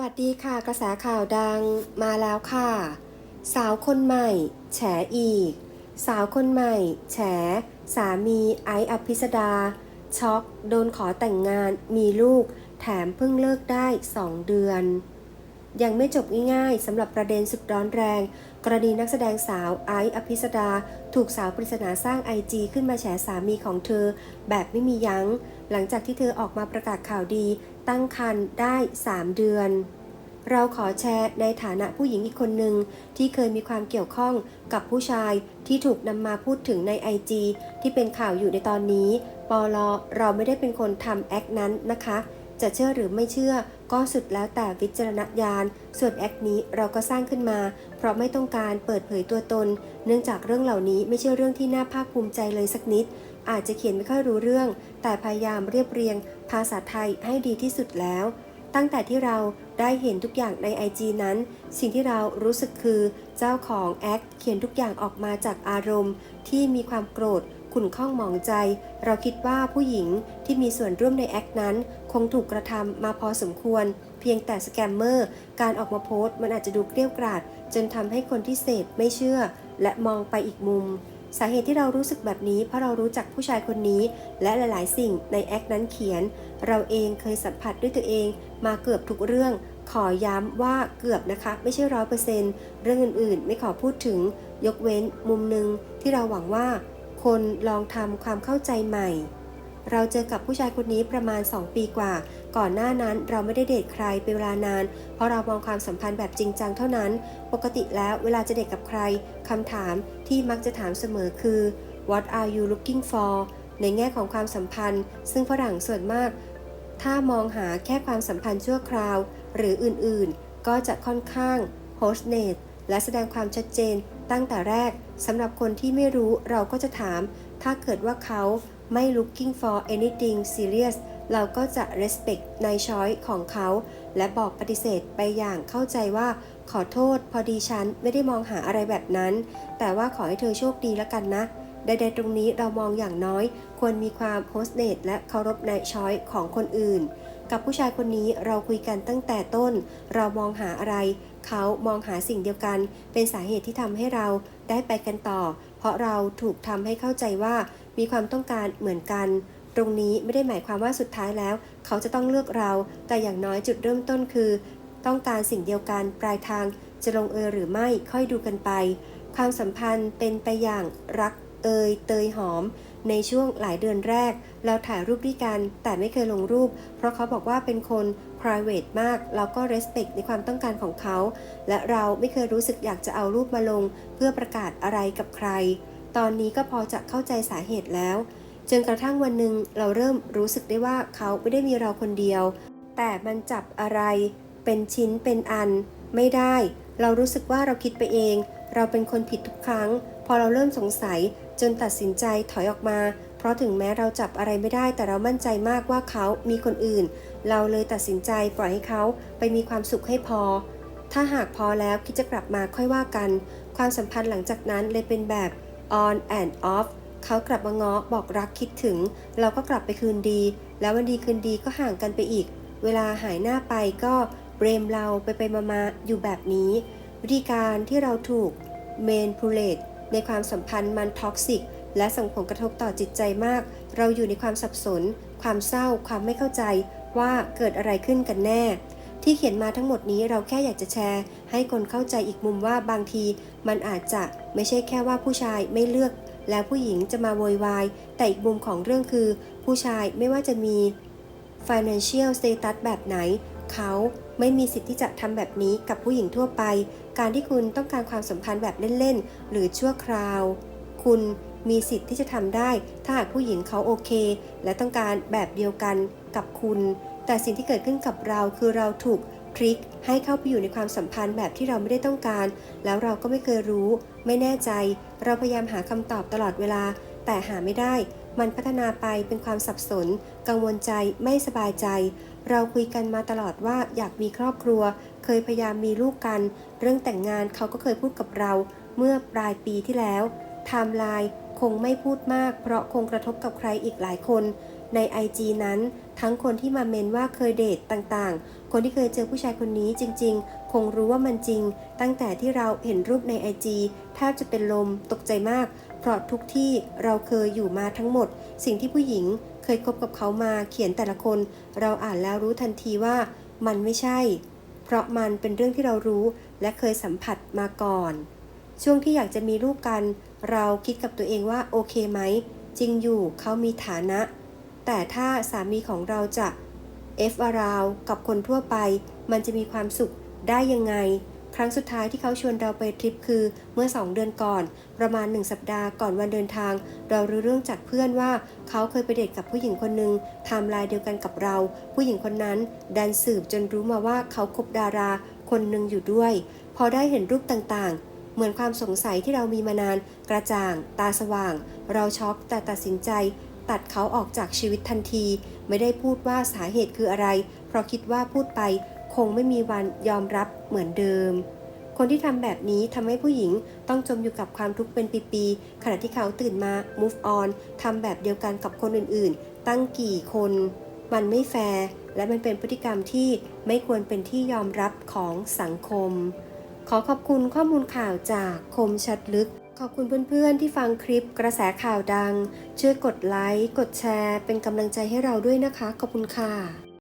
วัสดีค่ะกระแสข่าวดังมาแล้วค่ะ สาวคนใหม่ แฉอีก สาวคนใหม่ แฉ สามีไอซ์อภิสดา ช็อก โดนขอแต่งงานมีลูก แถมเพิ่งเลิกได้ 2 เดือน ยังไม่จบง่ายๆสำหรับประเด็นสุดร้อนแรง กรณีนักแสดงสาวไอซ์อภิสดา ถูกสาวปริศนาสร้างไอจีขึ้นมาแฉสามีของเธอ แบบไม่มียัง้ง หลังจากที่เธอออกมาประกาศข่าวดี ตั้งครรภ์ได้ 3 เดือน เราขอแชร์ในฐานะผู้หญิงอีกคนหนึ่งที่เคยมีความเกี่ยวข้องกับผู้ชายที่ถูกนำมาพูดถึงใน IG ที่เป็นข่าวอยู่ในตอนนี้ปอลอเราไม่ได้เป็นคนทำแอคนั้นนะคะ จะเชื่อหรือไม่เชื่อ ก็สุดแล้วแต่วิจารณญาณ ส่วนแอคนี้เราก็สร้างขึ้นมา เพราะไม่ต้องการเปิดเผยตัวตน เนื่องจากเรื่องเหล่านี้ไม่ใช่เรื่องที่น่าภาคภูมิใจเลยสักนิด อาจจะเขียนไม่ค่อยรู้เรื่อง แต่พยายามเรียบเรียง ภาษาไทยให้ดีที่สุดแล้ว ตั้งแต่ที่เราได้เห็นทุกอย่างใน IG นั้น สิ่งที่เรารู้สึกคือ เจ้าของแอคเขียนทุกอย่างออกมาจากอารมณ์ ที่มีความโกรธขุ่นข้องหมองใจ เราคิดว่าผู้หญิงที่มีส่วนร่วมในแอคนั้น คงถูกกระทำมาพอสมควร เพียงแต่สแกมเมอร์ การออกมาโพสต์มันอาจจะดูเกลี้ยกราด จนทำให้คนที่เสพไม่เชื่อ และมองไปอีกมุม สาเหตุที่เรารู้สึกแบบนี้ เพราะเรารู้จักผู้ชายคนนี้ และหลาย ๆ สิ่งในแอคนั้นเขียน เราเองเคยสัมผัสด้วยตัวเอง มาเกือบทุกเรื่อง ขอย้ำว่าเกือบนะคะ ไม่ใช่ร้อยเปอร์เซนต์เรื่องอื่น ๆ ไม่ขอพูดถึง ยกเว้นมุมหนึ่งที่เราหวังว่า คนลองทำความเข้าใจใหม่ เราเจอกับผู้ชายคนนี้ประมาณ 2 ปีกว่า ก่อนหน้านั้นเราไม่ได้เดทใครเป็นเวลานาน เพราะเรามองความสัมพันธ์แบบจริงจังเท่านั้น ปกติแล้วเวลาจะเดทกับใครคำถามที่มักจะถามเสมอคือ what are you looking for ในแง่ของความสัมพันธ์ ซึ่งฝรั่งส่วนมาก ถ้ามองหาแค่ความสัมพันธ์ชั่วคราว หรืออื่นๆ ก็จะค่อนข้าง host n a t และแสดงความชัดเจนตั้งแต่แรกสำหรับคนที่ไม่รู้เราก็จะถาม ถ้าเกิดว่าเขา ไม่ looking for anything serious เราก็จะ respect ใน choice ของเขา และบอกปฏิเสธไปอย่างเข้าใจว่า ขอโทษพอดีฉันไม่ได้มองหาอะไรแบบนั้น แต่ว่าขอให้เธอโชคดีแล้วกันนะใดๆตรงนี้เรามองอย่างน้อย ควรมีความโฮสเนตและเคารพในช้อยของคนอื่น กับผู้ชายคนนี้เราคุยกันตั้งแต่ต้น เรามองหาอะไร เขามองหาสิ่งเดียวกัน เป็นสาเหตุที่ทำให้เราได้ไปกันต่อ ราะเราถูกทำให้เข้าใจว่ามีความต้องการเหมือนกัน ตรงนี้ไม่ได้หมายความว่าสุดท้ายแล้ว เขาจะต้องเลือกเรา แต่อย่างน้อยจุดเริ่มต้นคือ ต้องการสิ่งเดียวกันปลายทางจะลงเอยหรือไม่ค่อยดูกันไป ความสัมพันธ์เป็นไปอย่างรักเอยเตยหอม ในช่วงหลายเดือนแรก เราถ่ายรูปด้วยกัน แต่ไม่เคยลงรูป เพราะเขาบอกว่าเป็นคน private มาก เราก็ respect ในความต้องการของเขา และเราไม่เคยรู้สึกอยากจะเอารูปมาลง เพื่อประกาศอะไรกับใคร ตอนนี้ก็พอจะเข้าใจสาเหตุแล้ว จนกระทั่งวันหนึ่งเราเริ่มรู้สึกได้ว่าเขาไม่ได้มีเราคนเดียว แต่มันจับอะไร เป็นชิ้นเป็นอัน ไม่ได้ เรารู้สึกว่าเราคิดไปเอง เราเป็นคนผิดทุกครั้ง พอเราเริ่มสงสัยจนตัดสินใจถอยออกมา ราะถึงแม้เราจับอะไรไม่ได้แต่เรามั่นใจมากว่าเขามีคนอื่น เราเลยตัดสินใจปล่อยให้เขาไปมีความสุขให้พอ ถ้าหากพอแล้วคิดจะกลับมาค่อยว่ากัน ความสัมพันธ์หลังจากนั้นเลยเป็นแบบ on and off เขากลับมาง้อบอกรักคิดถึง เราก็กลับไปคืนดี แล้ววันดีคืนดีก็ห่างกันไปอีก เวลาหายหน้าไปก็เบรมเราไปไปมาๆอยู่แบบนี้ วิธีการที่เราถูกเมนพูเลตในความสัมพันธ์มันท็อกซิก และส่งผลกระทบต่อจิตใจมาก เราอยู่ในความสับสน ความเศร้า ความไม่เข้าใจว่าเกิดอะไรขึ้นกันแน่ ที่เขียนมาทั้งหมดนี้เราแค่อยากจะแชร์ ให้คนเข้าใจอีกมุมว่าบางทีมันอาจจะไม่ใช่แค่ว่าผู้ชายไม่เลือก แล้วผู้หญิงจะมาโวยวาย แต่อีกมุมของเรื่องคือ ผู้ชายไม่ว่าจะมี financial status แบบไหน เขาไม่มีสิทธิ์ที่จะทำแบบนี้กับผู้หญิงทั่วไป การที่คุณต้องการความสัมพันธ์แบบเล่น ๆ หรือชั่วคราว คุณ มีสิทธิ์ที่จะทำได้ ถ้าหากผู้หญิงเขาโอเค และต้องการแบบเดียวกันกับคุณ แต่สิ่งที่เกิดขึ้นกับเราคือเราถูกทริคให้เข้าไปอยู่ในความสัมพันธ์แบบที่เราไม่ได้ต้องการ แล้วเราก็ไม่เคยรู้ ไม่แน่ใจ เราพยายามหาคำตอบตลอดเวลา แต่หาไม่ได้ มันพัฒนาไปเป็นความสับสน กังวลใจไม่สบายใจ เราคุยกันมาตลอดว่าอยากมีครอบครัว เคยพยายามมีลูกกัน เรื่องแต่งงานเขาก็เคยพูดกับเรา เมื่อปลายปีที่แล้วไทม์ไลน์ งไม่พูดมาก เพราะคงกระทบกับใครอีกหลายคน ใน IG นั้น ทั้งคนที่มาเมนว่าเคยเดทต่างๆ คนที่เคยเจอผู้ชายคนนี้จริง ๆ คงรู้ว่ามันจริง ตั้งแต่ที่เราเห็นรูปในไอจีแทบจะเป็นลมตกใจมาก เพราะทุกที่เราเคยอยู่มาทั้งหมด สิ่งที่ผู้หญิงเคยคบกับเขามาเขียนแต่ละคน เราอ่านแล้วรู้ทันทีว่ามันไม่ใช่ เพราะมันเป็นเรื่องที่เรารู้และเคยสัมผัสมาก่อน ช่วงที่อยากจะมีลูกกัน เราคิดกับตัวเองว่าโอเคไหม จริงอยู่เขามีฐานะ แต่ถ้าสามีของเราจะ F around กับคนทั่วไป มันจะมีความสุขได้ยังไง ครั้งสุดท้ายที่เขาชวนเราไปทริปคือเมื่อ 2 เดือนก่อน ประมาณ 1 สัปดาห์ก่อนวันเดินทาง เรารู้เรื่องจากเพื่อนว่าเขาเคยไปเดทกับผู้หญิงคนหนึ่งไทม์ไลน์เดียวกันกับเรา ผู้หญิงคนนั้น ดันสืบจนรู้มาว่าเขาคบดารา คนหนึ่งอยู่ด้วย พอได้เห็นรูปต่างๆ เหมือนความสงสัยที่เรามีมานาน กระจ่าง ตาสว่าง เราช็อกแต่ตัดสินใจ ตัดเขาออกจากชีวิตทันที ไม่ได้พูดว่าสาเหตุคืออะไร เพราะคิดว่าพูดไป คงไม่มีวันยอมรับเหมือนเดิม คนที่ทำแบบนี้ทำให้ผู้หญิงต้องจมอยู่กับความทุกข์เป็นปีๆขณะที่เขาตื่นมา move on ทำแบบเดียวกันกับคนอื่นๆ ตั้งกี่คน มันไม่แฟร์และมันเป็นพฤติกรรมที่ไม่ควรเป็นที่ยอมรับของสังคม ขอขอบคุณข้อมูลข่าวจากคมชัดลึก ขอบคุณเพื่อนๆ ที่ฟังคลิปกระแสข่าวดัง ช่วยกดไลค์ กดแชร์ เป็นกำลังใจให้เราด้วยนะคะ ขอบคุณค่ะ